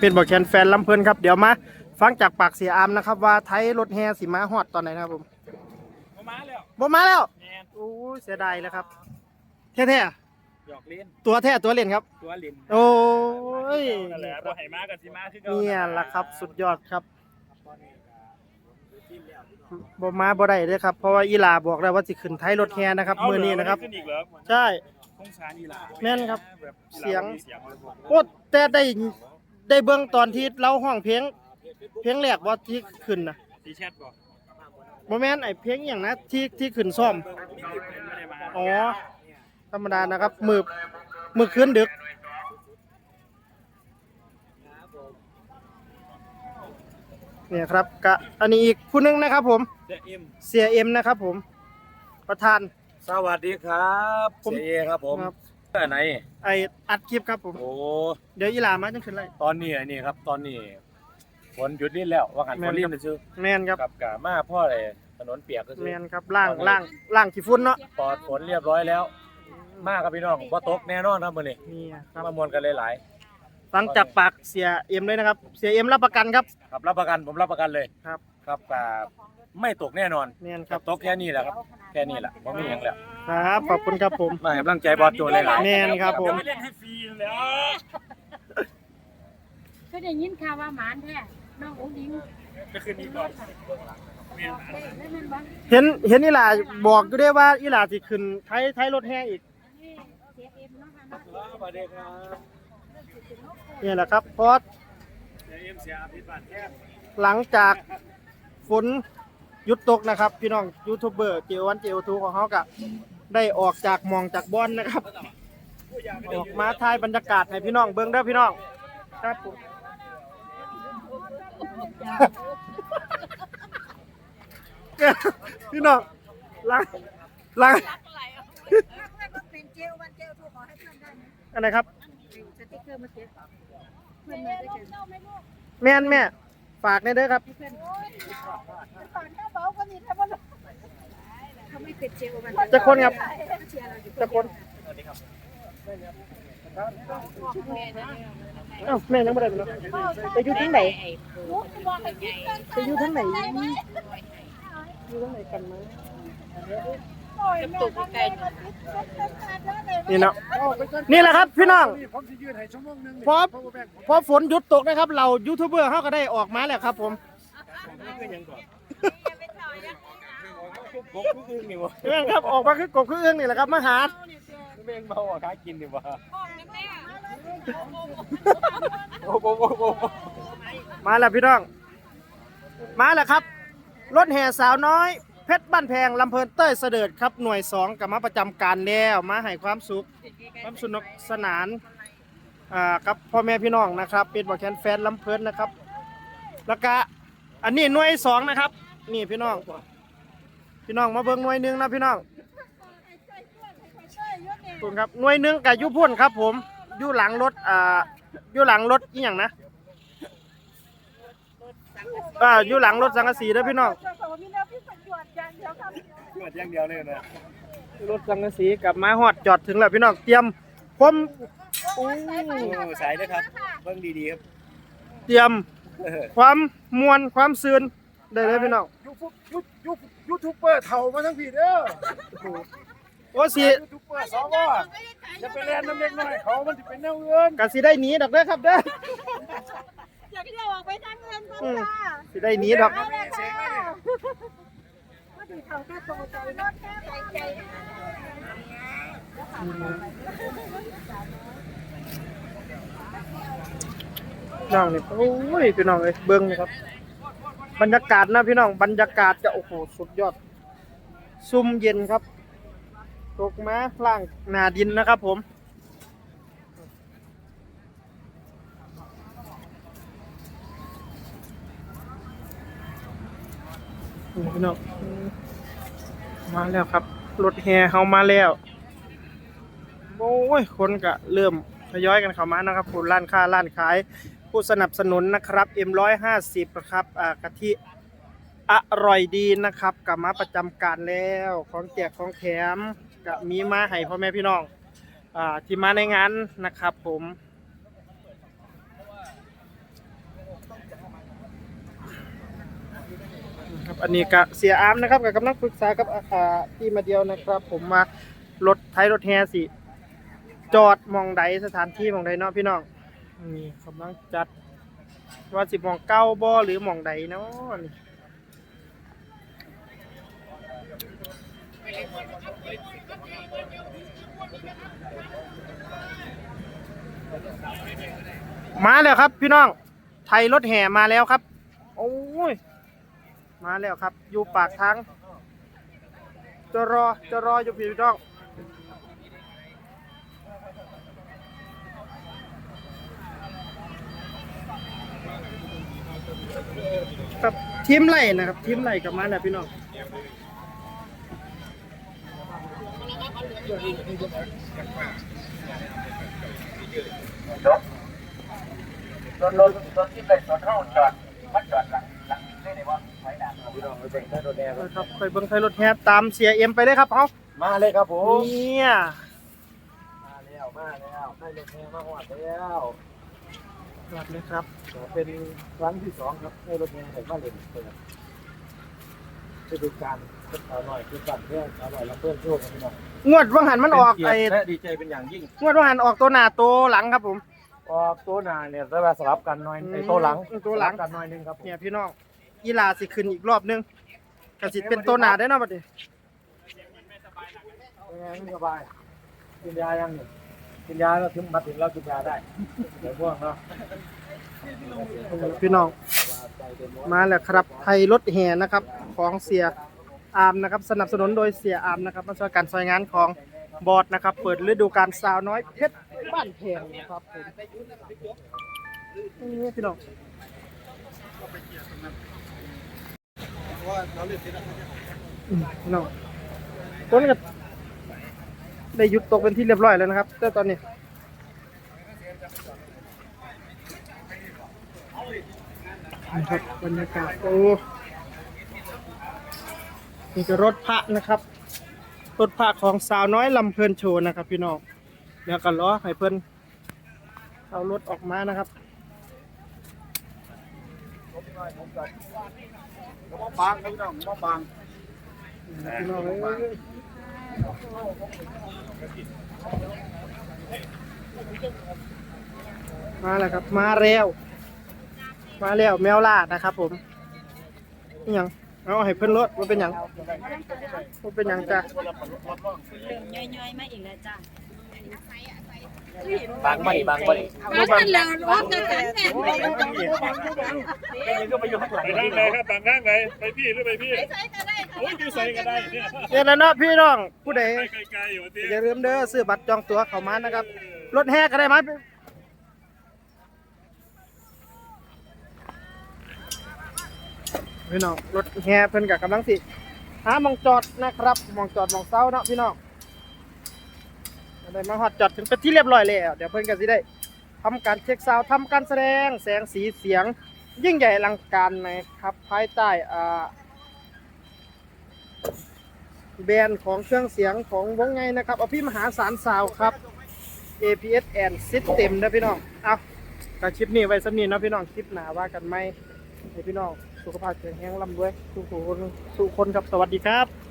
เป็นบอกแคนแฟนลำเพลินครับเดี๋ยวมาฟังจากปากเสียอามนะครับ ว่าไทยรถแฮสีมาฮอดตอนไหนนะครับผมบ่มาแล้วบ่มาแล้วแม่นโอ้ยเสียดายแล้วครับแท้หยอกเล่นๆตัวแท้ตัวเล่นครับ ตัวลินโอ้ยนั่นแหละบ่ให้มากับสิมาคือเก่าเนี่ยแหละครับ สุดยอดครับบ่มาบ่ได้เลยครับเพราะว่าอีหลาบอกแล้วว่าสิขึ้นไทยรถแฮนะครับมื้อนี้นะครับ ขึ้นอีกแล้วใช่สงสารอีหลาแม่นครับแบบเสียงอีหลาบ่มีเสียงเลยผมโอ้แต่ได้ ได้เบิ่งตอนที่เราห้องเพลงเพลงแรกว่าที่ขึ้นน่ะสีแชทบอกบ่แม่นไอ้เพลงอหย่างนะที่ที่ขึ้นซ่อมไม่ได้มาอ๋อ ธรรมดานะครับ มือมือคืนดึก เนี่ยครับกะอันนี้อีกผู้หนึงนะครับผมเดเอ็มเสียเอ็มนะครับผม ประธาน สวัสดีครับ ผม เสียครับผมครับเออ ไหนไออัดคลิปครับผม โอ้เดี๋ยวอีหลามาจังขึ้นไรตอนนี้ไอ้นี่ครับ ตอนนี้ฝนหยุดนิ่แล้วว่ากันแม่ฝนนรีครับบซื้อแมนครับกับกามาพ่อเลยถนนเปียกก็แมซื้อนครับล่างล่างล่างขี้ฝุ่นเนาะปลอดฝนเรียบร้อยแล้ว มากครับพี่น้องว่าตกแน่นอนครับมื้อนี้นี่ครับมามวลกันหลายฟังจากปากเสียเอ็มเลยนะครับ เสียเอ็มรับประกันครับๆครับรับประกันผมรับประกันเลยครับ ครับกา ไม่ตกแน่นอนแมนคครัรับบตกแค่นี้แหละครับ แค่นี้แหละผมมีอย่างแล้วครับ ขอบคุณครับผม มาให้กำลังใจบอสโจหลายแม่นครับผมเดี๋ยวไปเล่นให้ฟรีแล้วก็ได้ยินข่าวว่าหมานแท้น้องอุ้งอิงจะขึ้นอีกก่อนแม่นได้ได้แม่นบ่เห็นเห็นอีหลาบอกอยู่ด้วยว่าอีหลาสิขึ้นไทยไทยรถแห่อีกนี่เสียเอ็มเนาะค่ะเนาะ สวัสดีครับนี่แหละครับเพราะเดเอ็มเสียอาภิบาลแทบหลังจากฝนห ยุดตกนะครับ พี่น้องยูทูบเบอร์เจวันเจวทูของเขาก็ได้ออกจากหมองจากบอนนะครับ ออกมาถ่ายบรรยากาศให้พี่น้องเบิ่งเด้อพี่น้องครับผมพี่น้องหลังหลังเป็นเจลวันเจลทูขอให้เพื่อนได้ไหมอันไหนครับสติ๊กเกอร์มาเก็บเพื่อนมาได้เจอแม่นแม่ ฝากในอยเด้อครับเพื่อนเขาไม่เป็นเจลวันจะคนครับเชียร์เราอยู่จะคนเอ้าแม่ยังไม่ได้เลยเนาะจะอยู่ที่ไหนจะอยู่ที่ไหนอยู่ที่ไหนกันมั้ย นี่เนาะนี่แหละครับพี่น้องผมสิยืนให้ชั่วโมงหนึงพอพอฝนหยุดตกนะครับ เรายูทูบเบอร์เขาก็ได้ออกมาแล้วครับ ผมกบคืออึ้งนี่วะเรื่องครับออกมาคือกบคือเอื้องนี่แหละครับมาหาเม่งเมาอะค้ากินดีวะโอ้โหโอ้โหมาแล้วพี่น้อง มาแล้วครับรถแห่สาวน้อย เพชรบ้านแพงลำเพลินเต้ยเสด็จครับหน่วยสองกับมาประจำการแล้วมาให้ความสุขความสนุกสนานอ่ากับพ่อแม่พี่น้องนะครับเป็นบอแคนแฟนลำเพลินนะครับ แล้วก็อันนี้หน่วยสองนะครับนี่พี่น้อง พี่น้องมาเบิ่งหน่วยหนึ่งนะพี่น้องคุณครับหน่วยหนึ่งกับยุพุ่นครับ ผมอยู่หลังรถอ่าอยู่หลังรถอีหยังนะ อ่าอยู่หลังรถสังกะสีเด้อพี่น้องเกิดอย่างเดียวเลยนะรถสังกะสีกลับมาฮอดจอดถึงแล้วพี่น้องเตรียมผมอู้โอ้สายนะครับเบิ่งดีๆครับเตรียมความมวลความซื่นได้เลยพี่น้องยูทูบยูยูยูทูบเบอร์เถ่ามาทั้งผีเด้อโอ้สิยูทูบเบอร์สวอย่าไปเล่นน้ำเล็กน้อยเขามันสิเป็นแนวเงินกะสิได้หนีดอกเด้อครับเด้อ อยากจะออก ไปทางเงินอืมสิได้หนีดอกมาถึงเขาแค่โตใจรถแค่ใจใจน้องนี่โอ้ยพี่น้องเอ้ยเบิ่งนี่ครับ บรรยากาศนะพี่น้องบรรยากาศจะโอ้โหสุดยอด ซุ่มเย็นครับ ตกมาล่างหนาดินนะครับผม นี่พี่น้องมาแล้วครับ รถแห่เขามาแล้ว โอ้ย คนก็เริ่มทยอยกันเข้ามานะครับผู้ร้านค้าร้านขาย ผู้สนับสนุนนะครับ M150 นะครับอ่ากะทิอร่อยดีนะครับกลับมาประจำการแล้ว ของแจกของแถมก็มีมาให้พ่อแม่พี่น้องอ่าที่มาในงานนะครับผม อันนี้ก็เสียอาร์มนะครับกับกำลังปรึกษากับอาคาที่มาเดียวนะครับ ผมมารถไทยรถแฮสิ จอดมองใดสถานที่มองใดเนาะพี่น้องนี่กำลังจัดว่าสิหมองเก้าบ่หรือมองใดเนาะมาแล้วครับพี่น้อง ไทยรถแห่มาแล้วครับ โอ้ย มาแล้วครับ อยู่ปากทางจะรอจะรออยู่พี่น้องครับทีมไล่นะครับทีมไล่กับมาแล้วพี่น้องรถรถรถที่เป็นรถเท่าจอดมันจอดหลังหลังได้ไหนวะไหนา พี่น้องไปเบิ่งได้รถแดงครับคอยเบิ้งไทยรถแฮตามเสียเอ็มไปเลยครับเอามาเลยครับผมเนี่ยมาแล้วมาแล้วได้รถแห่มาหอดแล้วครับเลยครับเป็นครั้งที่สองครับได้รถแห่ใส่มาเล่นเปิดจะดูการสาวหน่อยคือกันเพื่อนสาวหน่อยแล้วเพื่อนโชคกันพี่น้องงวดวังหันมันออกเป็นไอ้เกียรติและดีใจเป็นอย่างยิ่งงวดวังหันออกตัวหน้าตัวหลังครับผมออกตัวหน้าเนี่ยจะมาสลับกันหน่อยไอ้ตัวหลังอืมตัวหลังสบกันหน่อยหนึงครับผมเนี่ยพี่น้อง กีฬาสิขึ้นอีกรอบนึงกสิเป็นตัวหน้าได้อเนาะบัดนี้เป็นไงไม่สบายกินยายังเนี่ยกินยาแล้วถึงมาถึงแล้วกินยาได้เดี๋ยวพวกเนาะพี่น้อง มาแล้วครับไทยรถแห่นะครับ ของเสียอาร์มนะครับ สนับสนุนโดยเสียอาร์มนะครับมาช่วยการซอยงานของบอร์ดนะครับ เปิดฤดูกาลสาวน้อยเพชรบ้านแพงนะครับผมนี่พี่น้อง น้องต้นก็ได้หยุดตกเป็นที่เรียบร้อยแล้วนะครับแต่ตอนนี้นะครับบรรยากาศโอ้นี่ก็รถพระนะครับรถพระของสาวน้อยลำเพลินโชว์นะครับ พี่น้องแล้วก็ล้อให้เพิ่นเอารถออกมานะครับ บางพี่น้องบางพี่น้องเอ้ยมาแล้วครับ มาแล้วมาแล้วแมวล่านะครับ ผมนี่หยังเอาให้เพิ่นรถว่าเป็นหยังว่าเป็นหยังจ้ะย่อยๆมาอีกแล้วจ้า บางบ่ดิบางบ่ดิบ้านเรารถกันแท้แท้เป็นยังก็ไปอยู่ข้างหลังไปทางไหนครับต่างทางไหนไปพี่หรือไปพี่ใช้ก็ได้ค่ะโอ้ยอยู่ใส่ก็ได้เนี่ยเดี๋ยแล้วเนาะพี่น้องผู้ใดไกลๆอยู่ที่อย่าลืมเด้อซื้อบัตรจองตั๋วเข้ามานะครับ รถแห่ก็ได้ไหมพี่น้องรถแห่เพิ่นกับกำลังสิหามองจอดนะครับมองจอดมองเซาเนาะพี่น้อง ได้มาฮอดจอดถึงเป็นที่เรียบร้อยแล้วเดี๋ยวเพิ่นก็สิได้ทำการเช็คซาวทำการแสดงแสงสีเสียง ยิ่งใหญ่อลังการนะครับภายใต้อ่าแบรนด์ของเครื่องเสียงของวงไงนะครับเอาพี่มหาสารสาวครับ APS and System นะพี่น้อง เอากับคลิปนี้ไว้สำนีนะพี่น้อง คลิปหนาว่ากันไหมให้พี่น้อง สุขภาพแข็งแรงร่ำรวยทุกคนทุกคนครับ สวัสดีครับ